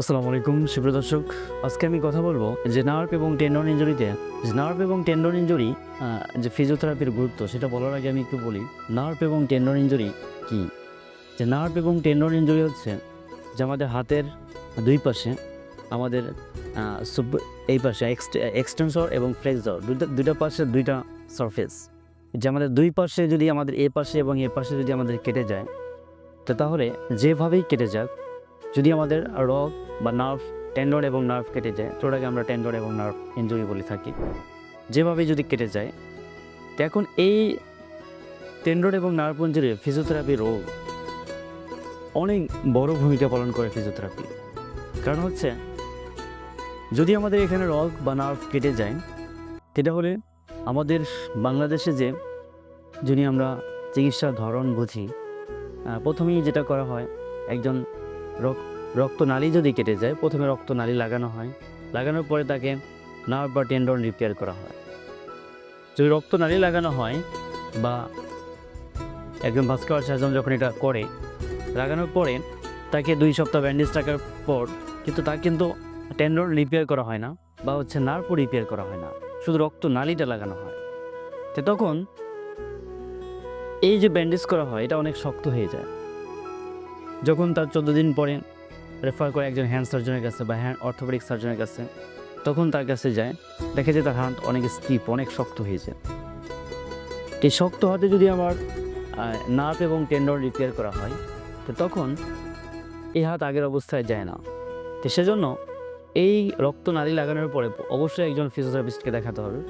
আসসালামু আলাইকুম, সুপ্রিয় দর্শক। আজকে আমি কথা বলব যে নার্ভ এবং টেন্ডন ইঞ্জুরিতে নার্ভ এবং টেন্ডন ইঞ্জুরি যে ফিজিওথেরাপির গুরুত্ব, সেটা বলার আগে আমি একটু বলি নার্ভ এবং টেন্ডন ইঞ্জুরি কি? যে নার্ভ এবং টেন্ডন ইঞ্জুরি হচ্ছে যে আমাদের হাতের দুই পাশে, আমাদের এই পাশে এক্সটেন্সর এবং ফ্লেক্সর দুইটা দুইটা পাশে দুইটা সারফেস যে আমাদের দুই পাশে যদি আমাদের এ পাশে এবং এ পাশে যদি আমাদের কেটে যায়, তো তাহলে যেভাবেই কেটে যাক যদি আমাদের রগ বা নার্ভ টেন্ডন এবং নার্ভ কেটে যায় তো ওটাকে আমরা টেন্ডন এবং নার্ভ ইঞ্জুরি বলে থাকি। যেভাবে যদি কেটে যায়, তো এখন এই টেন্ডন এবং নার্ভ ইঞ্জুরি ফিজিওথেরাপি রোগ অনেক বড় ভূমিকা পালন করে ফিজিওথেরাপি কারণ হচ্ছে, যদি আমাদের এখানে রগ বা নার্ভ কেটে যায় সেটা হলে আমাদের বাংলাদেশে যে যদি আমরা চিকিৎসার ধরন বুঝি প্রথমেই যেটা করা হয়, একজন রক্তনালী যদি কেটে যায়, প্রথমে রক্তনালী লাগানো হয়। লাগানোর পরে তাকে নার্ভ বা টেন্ডন রিপেয়ার করা হয়। যদি রক্তনালী লাগানো হয় বা একজন ভাস্কর সার্জন যখন এটা করে, লাগানোর পরে তাকে দুই সপ্তাহ ব্যান্ডেজ থাকার পর কিন্তু তা কিন্তু টেন্ডন রিপেয়ার করা হয় না বা হচ্ছে নার্ভও রিপেয়ার করা হয় না, শুধু রক্তনালীটা লাগানো হয়। তো তখন এই যে ব্যান্ডেজ করা হয়, এটা অনেক শক্ত হয়ে যায়। যখন তার চোদ্দ দিন পরে রেফার করে একজন হ্যান্ড সার্জনের কাছে বা হ্যান্ড অর্থোপেডিক সার্জনের কাছে, তখন তার কাছে যায়, দেখে যে তার হাত অনেক স্টিপ অনেক শক্ত হয়েছে। এই শক্ত হাতে যদি আমার নার্ভ এবং টেন্ডন রিপেয়ার করা হয়, তো তখন এই হাত আগের অবস্থায় যায় না। তো সেজন্য এই রক্ত নালী লাগানোর পরে অবশ্যই একজন ফিজিওথেরাপিস্টকে দেখাতে হবে।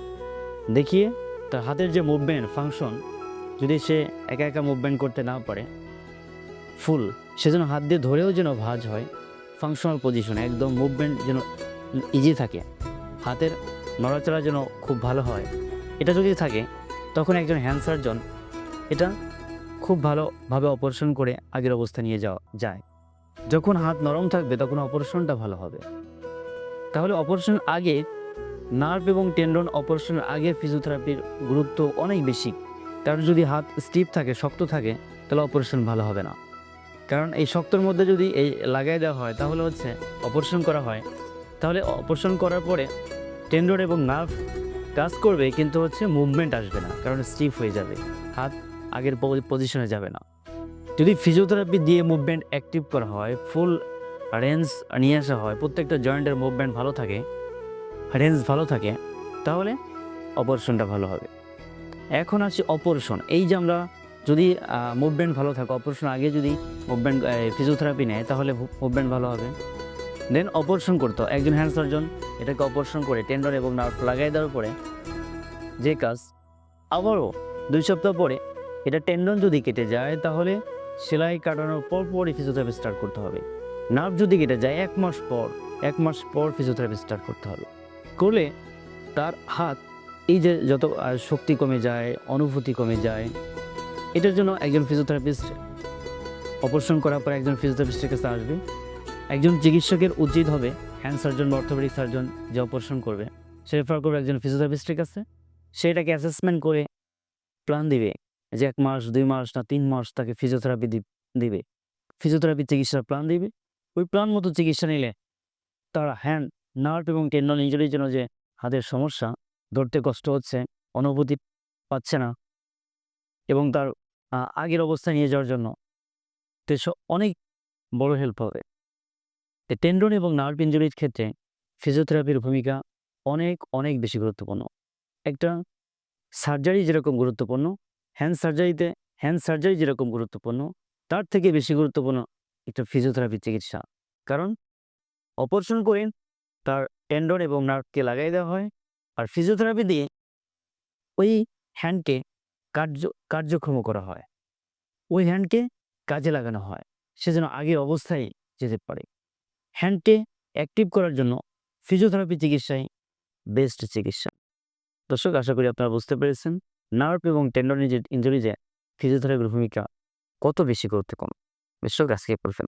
দেখিয়ে তার হাতের যে মুভমেন্ট ফাংশন যদি সে একা একা মুভমেন্ট করতে না পারে ফুল। সেজন্য হাত দিয়ে ধরেও যেন ভাঁজ হয়। ফাংশনাল পজিশনে একদম মুভমেন্ট যেন ইজি থাকে। হাতের নড়াচড়া যেন খুব ভালো হয়। এটা যদি থাকে, তখন একজন হ্যান্ড সার্জন এটা খুব ভালোভাবে অপারেশন করে আগের অবস্থা নিয়ে যাওয়া যায়। যখন হাত নরম থাকবে, তখন অপারেশনটা ভালো হবে। তাহলে অপারেশন আগে নার্ভ এবং টেন্ডন অপারেশনের আগে ফিজিওথেরাপির গুরুত্ব অনেক বেশি। কারণ যদি হাত স্টিপ থাকে, শক্ত থাকে, তাহলে অপারেশন ভালো হবে না। কারণ এই শক্তর মধ্যে যদি এই লাগাই দেওয়া হয়, তাহলে হচ্ছে অপারেশন করা হয়। তাহলে অপারেশন করার পরে টেন্ডন এবং নার্ভ কাজ করবে, কিন্তু হচ্ছে মুভমেন্ট আসবে না, কারণ স্টিফ হয়ে যাবে। হাত আগের পজিশনে যাবে না। যদি ফিজিওথেরাপি দিয়ে মুভমেন্ট অ্যাক্টিভ করা হয় ফুল রেঞ্জ নিয়ে আসা হয়, প্রত্যেকটা জয়েন্টের মুভমেন্ট ভালো থাকে, রেঞ্জ ভালো থাকে, তাহলে অপারেশনটা ভালো হবে। এখন আসি অপারেশন। এই যে আমরা যদি মুভমেন্ট ভালো থাকে অপারেশন আগে যদি মুভমেন্ট ফিজিওথেরাপি নেয়, তাহলে মুভমেন্ট ভালো হবে। দেন অপারেশন করতে। একজন হ্যান্ড সার্জন এটাকে অপারেশন করে টেন্ডন এবং নার্ভ লাগাই দেওয়ার পরে যে কাজ আবারও দুই সপ্তাহ পরে এটা টেন্ডন যদি কেটে যায়, তাহলে সেলাই কাটানোর পর পরই ফিজিওথেরাপি স্টার্ট করতে হবে। নার্ভ যদি কেটে যায়, এক মাস পর, এক মাস পর ফিজিওথেরাপি স্টার্ট করতে হবে। করলে তার হাত এই যে যত শক্তি কমে যায়, অনুভূতি কমে যায় এটার জন্য একজন ফিজিওথেরাপিস্ট অপারেশন করার পর একজন ফিজিওথেরাপিস্টের কাছে আসবে। একজন চিকিৎসকের উচিত হবে হ্যান্ড সার্জন বা অর্থোপেডিক সার্জন যে অপারেশন করবে, সে রেফার করবে একজন ফিজিওথেরাপিস্টের কাছে। সেটাকে অ্যাসেসমেন্ট করে প্ল্যান দিবে যে এক মাস, দুই মাস না তিন মাস তাকে ফিজিওথেরাপি দিবে। ফিজিওথেরাপি চিকিৎসার প্ল্যান দিবে। ওই প্ল্যান মতো চিকিৎসা নিলে তারা হ্যান্ড নার্ভ এবং টেন্ডন ইঞ্জুরির জন্য যে হাতের সমস্যা, ধরতে কষ্ট হচ্ছে, অনুভূতি পাচ্ছে না এবং তার আগের অবস্থায় নিয়ে যাওয়ার জন্য। তো অনেক বড় হেল্প হবে। তো টেন্ডন এবং নার্ভ ইঞ্জুরির ক্ষেত্রে ফিজিওথেরাপির ভূমিকা অনেক অনেক বেশি গুরুত্বপূর্ণ। একটা সার্জারি যেরকম গুরুত্বপূর্ণ হ্যান্ড সার্জারিতে হ্যান্ড সার্জারি যেরকম গুরুত্বপূর্ণ, তার থেকে বেশি গুরুত্বপূর্ণ একটা ফিজিওথেরাপি চিকিৎসা। কারণ অপারেশন করে তার টেন্ডন এবং নার্ভকে লাগাই দেওয়া হয়, আর ফিজিওথেরাপি দিয়ে ওই হ্যান্ডকে কার্য কার্যক্ষম করা হয়। ওই হ্যান্ডকে কাজে লাগানো হয়। সে যেন আগের অবস্থায় যেতে পারে। হ্যান্ডকে অ্যাক্টিভ করার জন্য ফিজিওথেরাপি চিকিৎসাই বেস্ট চিকিৎসা। দর্শক, আশা করি আপনারা বুঝতে পেরেছেন। নার্ভ এবং টেন্ডন ইঞ্জুরিজে ফিজিওথেরাপির ভূমিকা কত বেশি গুরুত্বপূর্ণ। দর্শক, আজকে বলবেন